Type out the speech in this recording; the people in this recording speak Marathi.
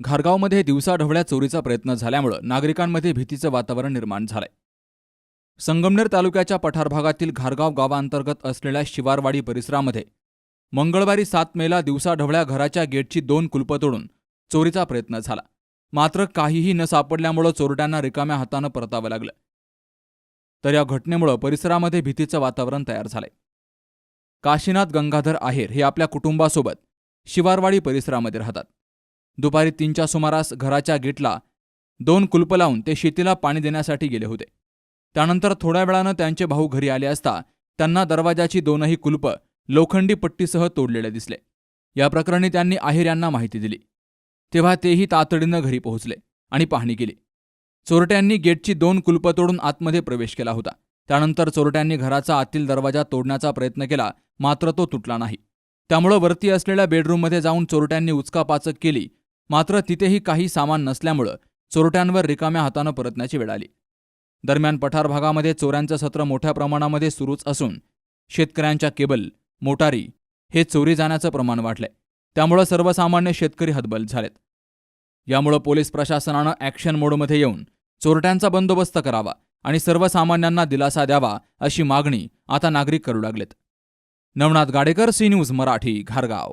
घारगावमध्ये दिवसा ढवळ्या चोरीचा प्रयत्न झाल्यामुळं नागरिकांमध्ये भीतीचं वातावरण निर्माण झालंय. संगमनेर तालुक्याच्या पठार भागातील घारगाव गावांतर्गत असलेल्या शिवारवाडी परिसरामध्ये मंगळवारी सात मेला दिवसा ढवळ्या घराच्या गेटची दोन कुलपं तोडून चोरीचा प्रयत्न झाला. मात्र काहीही न सापडल्यामुळं चोरट्यांना रिकाम्या हातानं परतावं लागलं. तर या घटनेमुळं परिसरामध्ये भीतीचं वातावरण तयार झालंय. काशीनाथ गंगाधर आहेर हे आपल्या कुटुंबासोबत शिवारवाडी परिसरामध्ये राहतात. दुपारी तीनच्या सुमारास घराच्या गेटला दोन कुलप लावून ते शेतीला पाणी देण्यासाठी गेले होते. त्यानंतर थोड्या वेळानं त्यांचे भाऊ घरी आले असता त्यांना दरवाजाची दोनही कुलपं लोखंडी पट्टीसह तोडलेले दिसले. या प्रकरणी त्यांनी आहेर यांना माहिती दिली. तेव्हा तेही तातडीनं घरी पोहोचले आणि पाहणी केली. चोरट्यांनी गेटची दोन कुलपं तोडून आतमध्ये प्रवेश केला होता. त्यानंतर चोरट्यांनी घराचा आतील दरवाजा तोडण्याचा प्रयत्न केला मात्र तो तुटला नाही. त्यामुळं वरती असलेल्या बेडरूममध्ये जाऊन चोरट्यांनी उचकापाचक केली मात्र तिथेही काही सामान नसल्यामुळं चोरट्यांवर रिकाम्या हातानं परतण्याची वेळ आली. दरम्यान पठार भागामध्ये चोऱ्यांचं सत्र मोठ्या प्रमाणामध्ये सुरूच असून शेतकऱ्यांच्या केबल मोटारी हे चोरी जाण्याचं प्रमाण वाढलंय. त्यामुळं सर्वसामान्य शेतकरी हतबल झालेत. यामुळं पोलीस प्रशासनानं ॲक्शन मोडमध्ये येऊन चोरट्यांचा बंदोबस्त करावा आणि सर्वसामान्यांना दिलासा द्यावा अशी मागणी आता नागरिक करू लागलेत. Navnath Gadekar C news Marathi घारगाव.